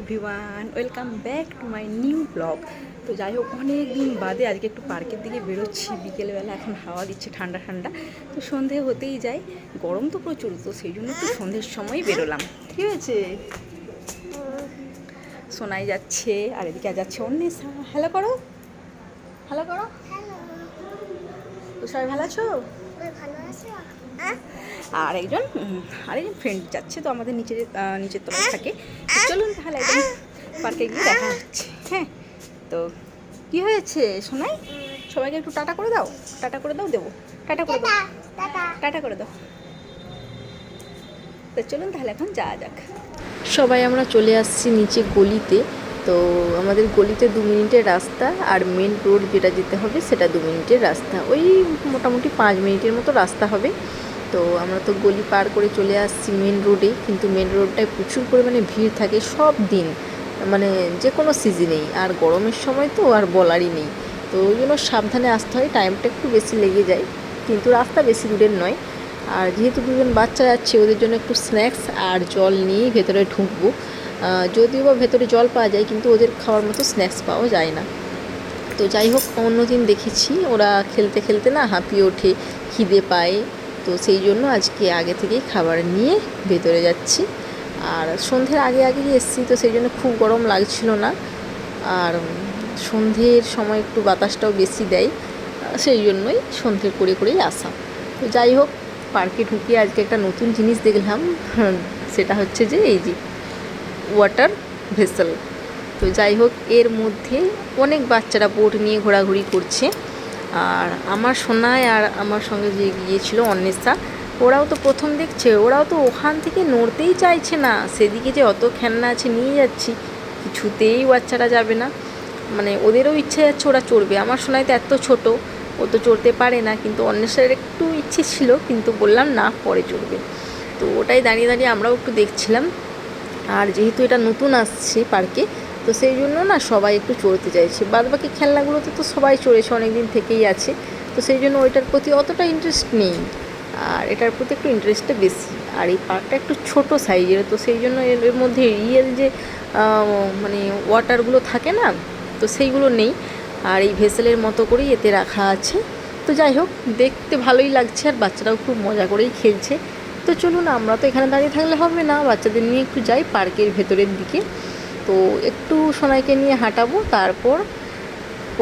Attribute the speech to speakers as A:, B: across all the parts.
A: Everyone welcome back to my new blog তো যাই হোক অনেক দিন বাদে আজকে একটু পার্কের দিকে বেরোচ্ছি। বিকেলবেলা এখন হাওয়া দিচ্ছে ঠান্ডা ঠান্ডা। তো সন্ধে হতেই যায় গরম তো প্রচুর তো সেই জন্য একটু সন্ধ্যের সময় বেরোলাম। ঠিক আছে? শোনাই যাচ্ছে আর এদিকে যাচ্ছে অন্য হ্যালো করো। হ্যালো করো। তো সবাই ভালো আছো? আর একজন উম, আরেকজন ফ্রেন্ড যাচ্ছে তো আমাদের নিচের নিচের তলায় থাকে। তো চলুন তাহলে একদম পার্কে গিয়ে দেখা হচ্ছে। হ্যাঁ তো কি হয়েছে শোনাই সবাইকে একটু টাটা করে দাও। টাটা করে দাও দেবো। টাটা করে দাও। টাটা করে দাও। তো চলুন তাহলে এখন যাওয়া যাক।
B: সবাই আমরা চলে আসছি নিচে গলিতে। তো আমাদের গলিতে দু মিনিটের রাস্তা আর মেন রোড যেটা যেতে হবে সেটা দু মিনিটের রাস্তা। ওই মোটামুটি পাঁচ মিনিটের মতো রাস্তা হবে। তো আমরা তো গলি পার করে চলে আসছি মেন রোডে কিন্তু মেন রোডটায় প্রচুর পরিমাণে ভিড় থাকে সব দিন। মানে যে কোনো সিজনেই আর গরমের সময় তো আর বলারই নেই। তো ওই জন্য সাবধানে আসতে হয় টাইমটা একটু বেশি লেগে যায়, কিন্তু রাস্তা বেশি দূরের নয়। আর যেহেতু দুজন বাচ্চা যাচ্ছে ওদের জন্য একটু স্ন্যাক্স আর জল নিয়ে ভেতরে ঢুকবো। যদিও বা ভেতরে জল পাওয়া যায়, কিন্তু ওদের খাওয়ার মতো স্ন্যাক্স পাওয়া যায় না। তো যাই হোক, অন্যদিন দেখেছি, ওরা খেলতে খেলতে না হাঁপিয়ে ওঠে, খিদে পায়। তো সেই জন্য আজকে আগে থেকেই খাবার নিয়ে ভেতরে যাচ্ছি। আর সন্ধ্যের আগে আগে এসেছি, তো সেই জন্য খুব গরম লাগছিল না। আর সন্ধ্যের সময় একটু বাতাসটাও বেশি দেয় সেই জন্যই সন্ধ্যের করে করেই আসা। তো যাই হোক, পার্কে ঢুকে আজকে একটা নতুন জিনিস দেখলাম সেটা হচ্ছে যে এই যে ওয়াটার ভেসেল তো যাই হোক, এর মধ্যে অনেক বাচ্চারা বোট নিয়ে ঘোরাঘুরি করছে। আর আমার সোনায় আর আমার সঙ্গে যে গিয়েছিল অন্বেষা, ওরাও তো প্রথম দেখছে, ওরাও তো ওখান থেকে নড়তেই চাইছে না, সেদিকে যে অত খেলনা আছে নিয়ে যাচ্ছি, কিছুতেই বাচ্চারা যাবে না। মানে ওদেরও ইচ্ছে যাচ্ছে ওরা চড়বে, আমার সোনায় তো এত ছোট, ও তো চড়তে পারে না, কিন্তু অন্বেষার একটু ইচ্ছে ছিল, কিন্তু বললাম না, পরে চড়বে। তো ওটাই দাঁড়িয়ে দাঁড়িয়ে আমরাও একটু দেখছিলাম। আর যেহেতু এটা নতুন আসছে পার্কে তো সেই জন্য না সবাই একটু চড়তে চাইছে। বাদ বাকি খেলনাগুলোতে তো সবাই চড়েছে অনেক দিন থেকেই আছে। তো সেই জন্য ওইটার প্রতি অতটা ইন্টারেস্ট নেই। আর এটার প্রতি একটু ইন্টারেস্টটা বেশি। আর এই পার্কটা একটু ছোট সাইজের তো সেই জন্য এর মধ্যে রিয়েল যে মানে ওয়াটারগুলো থাকে না, তো সেইগুলো নেই। আর এই ভেসেলের মতো করেই এতে রাখা আছে। তো যাই হোক, দেখতে ভালোই লাগছে আর বাচ্চারাও খুব মজা করেই খেলছে। তো চলুন, আমরা তো এখানে দাঁড়িয়ে থাকলে হবে না। বাচ্চাদের নিয়ে একটু যাই পার্কের ভেতরের দিকে। তো একটু সোনাইকে নিয়ে হাঁটাবো, তারপর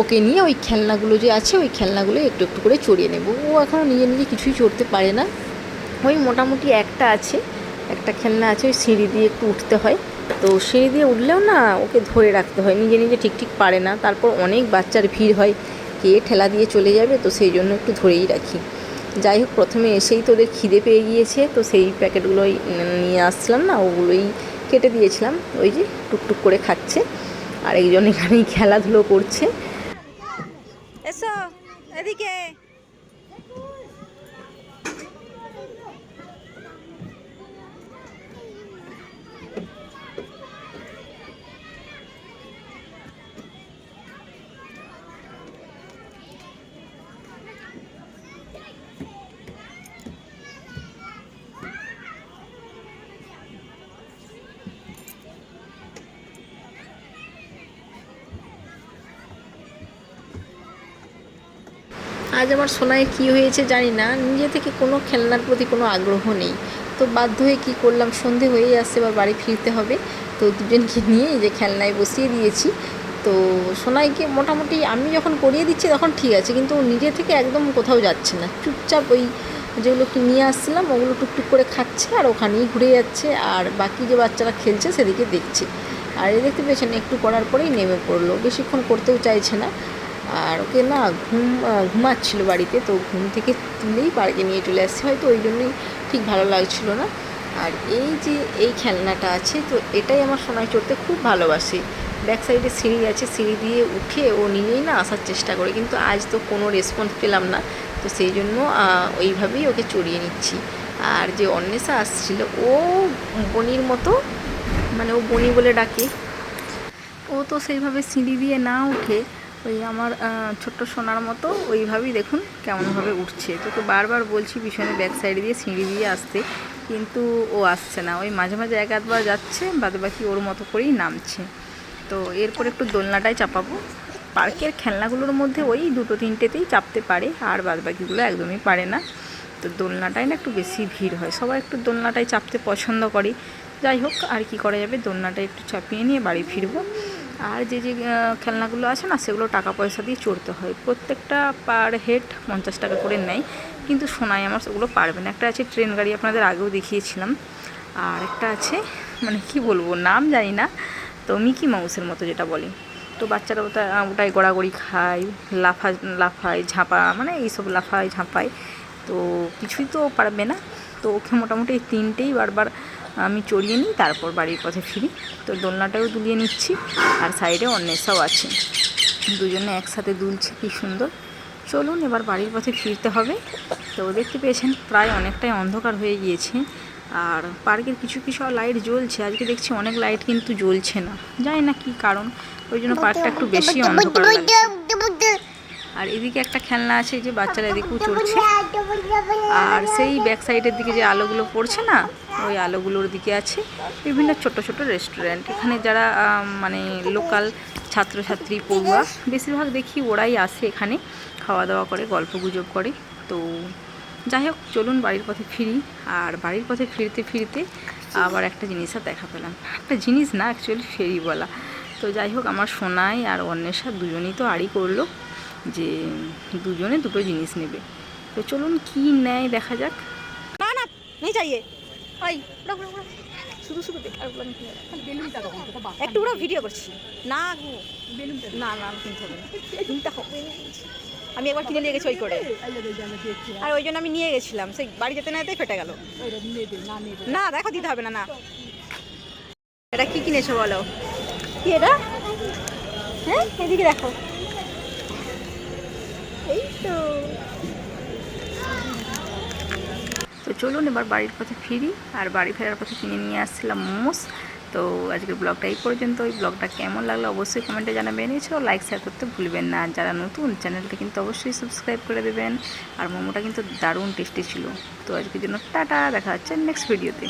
B: ওকে নিয়ে ওই খেলনাগুলো যে আছে, ওই খেলনাগুলো একটু একটু করে চড়িয়ে নেব। ও এখনও নিজে নিজে কিছুই চড়তে পারে না। ওই মোটামুটি একটা আছে, একটা খেলনা আছে, ওই সিঁড়ি দিয়ে একটু উঠতে হয়। তো সিঁড়ি দিয়ে উঠলেও না ওকে ধরে রাখতে হয়, নিজে নিজে ঠিক ঠিক পারে না। তারপর অনেক বাচ্চার ভিড় হয়, কে ঠেলা দিয়ে চলে যাবে, তো সেই জন্য একটু ধরেই রাখি। যাই হোক, প্রথমে এসেই তো ওদের খিদে পেয়ে গিয়েছে, তো সেই প্যাকেটগুলোই নিয়ে আসছিলাম না, ওগুলোই কেটে দিয়েছিলাম ওই যে টুকটুক করে খাচ্ছে আর একজন এখানেই খেলাধুলো করছে।
A: এসো এদিকে।
B: আজ আমার সোনায় কি হয়েছে জানি না। নিজে থেকে কোনো খেলনার প্রতি কোনো আগ্রহ নেই। তো বাধ্য হয়ে কী করলাম? সন্ধে হয়েই আসছে বা বাড়ি ফিরতে হবে। তো দুজনকে নিয়ে যে খেলনায় বসিয়ে দিয়েছি। তো সোনাইকে মোটামুটি আমি যখন করিয়ে দিচ্ছি তখন ঠিক আছে, কিন্তু ও নিজে থেকে একদম কোথাও যাচ্ছে না। চুপচাপ ওই যেগুলো কি নিয়ে আসছিলাম, ওগুলো টুকটুক করে খাচ্ছে আর ওখানেই ঘুরে যাচ্ছে। আর বাকি যে বাচ্চারা খেলছে সেদিকে দেখছে। আর এই দেখতে পেয়েছেন, একটু করার পরেই নেমে পড়ল। বেশিক্ষণ করতেও চাইছে না। আর ওকে না ঘুম ঘুমাচ্ছিল বাড়িতে, তো ঘুম থেকে তুলেই পার্কে নিয়ে চলে আসছে। হয়তো ওই জন্যই ঠিক ভালো লাগছিল না। আর এই যে এই খেলনাটা আছে, তো এটাই আমার সোনায় চড়তে খুব ভালোবাসে। ব্যাক সাইডে সিঁড়ি আছে, সিঁড়ি দিয়ে উঠে ও নিজেই না আসার চেষ্টা করে, কিন্তু আজ তো কোনো রেসপন্স পেলাম না। তো সেই জন্য ওইভাবেই ওকে চড়িয়ে নিচ্ছি। আর যে অন্বেষা আসছিল, ও বনির মতো মানে ও বনি বলে ডাকে। ও তো সেইভাবে সিঁড়ি দিয়ে না উঠে ওই আমার ছোট্ট সোনার মতো ওইভাবেই দেখুন কেমনভাবে উঠছে। তোকে বারবার বলছি পিছনে ব্যাক সাইড দিয়ে সিঁড়ি দিয়ে আসতে, কিন্তু ও আসছে না। ওই মাঝে মাঝে এক আধবার যাচ্ছে বাদ বাকি ওর মতো করেই নামছে। তো এরপর একটু দোলনাটাই চাপাবো। পার্কের খেলনাগুলোর মধ্যে ওই দুটো তিনটেতেই চাপতে পারে, আর বাদ বাকিগুলো একদমই পারে না। তো দোলনাটাই না একটু বেশি ভিড় হয়। সবাই একটু দোলনাটাই চাপতে পছন্দ করে। যাই হোক, আর কি করা যাবে? দোলনাটা একটু চাপিয়ে নিয়ে বাড়ি ফিরবো। আর যে যে খেলনাগুলো আছে না, সেগুলো টাকা পয়সা দিয়ে চড়তে হয়। প্রত্যেকটা পার হেড পঞ্চাশ টাকা করে নেয়। কিন্তু শোনায় আমার সেগুলো পারবে না। একটা আছে ট্রেন গাড়ি, আপনাদের আগেও দেখিয়েছিলাম। আর একটা আছে মানে কি বলব, নাম জানি না। তো মিকি মাউসের মতো যেটা বলে। তো বাচ্চারা ওটা, ওটাই গড়াগড়ি খায়, লাফা, লাফায়, ঝাঁপা মানে এইসব লাফায়, ঝাঁপায়। তো কিছুই তো পারবে না। তো ওকে মোটামুটি এই তিনটেই বারবার আমি চড়িয়ে নিই তারপর বাড়ির পথে ফিরি। তো দোলনাটাও দুলিয়ে নিচ্ছি আর সাইডে অন্বেষাও আছে। দুজনে একসাথে দুলছে কি সুন্দর। চলুন এবার বাড়ির পথে ফিরতে হবে। তো দেখতে পেয়েছেন প্রায় অনেকটাই অন্ধকার হয়ে গিয়েছে। আর পার্কের কিছু কিছু লাইট জ্বলছে। আজকে দেখছি অনেক লাইট কিন্তু জ্বলছে না। জানি না কি কারণ। ওই জন্য পার্কটা একটু বেশি অন্ধকার আর এদিকে একটা খেলনা আছে যে বাচ্চারা এদিকেও চড়ছে আর সেই ব্যাক সাইডের দিকে যে আলোগুলো পড়ছে না ওই আলোগুলোর দিকে আছে বিভিন্ন ছোট ছোট রেস্টুরেন্ট এখানে যারা মানে লোকাল ছাত্রছাত্রী পড়ুয়া বেশিরভাগ দেখি ওরাই আসে এখানে খাওয়া দাওয়া করে গল্প গুজব করে। তো যাই হোক চলুন বাড়ির পথে ফিরি। আর বাড়ির পথে ফিরতে ফিরতে আবার একটা জিনিস আর দেখা পেলাম। একটা জিনিস না অ্যাকচুয়ালি ফেরি বলা। তো যাই হোক আমার সোনাই আর অন্বেষা দুজনেই তো আড়ি করল। যে দুজনে দুটো জিনিস নেবে। তো চলুন কি নেয় দেখা যাক। না না নেই চাইয়ে। ওই। শুধু শুধু দেখ আর বললাম কি হবে? একটু ওরা ভিডিও করছি। না গো। না না কিনতে হবে না। কিনতে হবে আমি একবার কিনে নিয়ে গেছি ওই করে। আর ওই জন্য আমি নিয়ে গেছিলাম। সেই বাড়ি যেতে না ফেটে গেল। না দেখো দিতে হবে না না। এটা কি কিনেছো বলো? কি এটা? হ্যাঁ এদিকে দেখো। এই তো। চলুন এবার বাড়ির পথে ফিরি আর বাড়ি ফেরার পথে কিনে নিয়ে আসছিলাম মোমোস। তো আজকের ব্লগটা এই পর্যন্ত ওই ব্লগটা কেমন লাগল অবশ্যই কমেন্টে জানাবেন। এছাড়াও লাইক শেয়ার করতে ভুলবেন না। আর যারা নতুন চ্যানেলটা কিন্তু অবশ্যই সাবস্ক্রাইব করে দেবেন। আর মোমোটা কিন্তু দারুণ টেস্টি ছিল। তো আজকের জন্য টাটা। দেখা হচ্ছে নেক্সট ভিডিওতে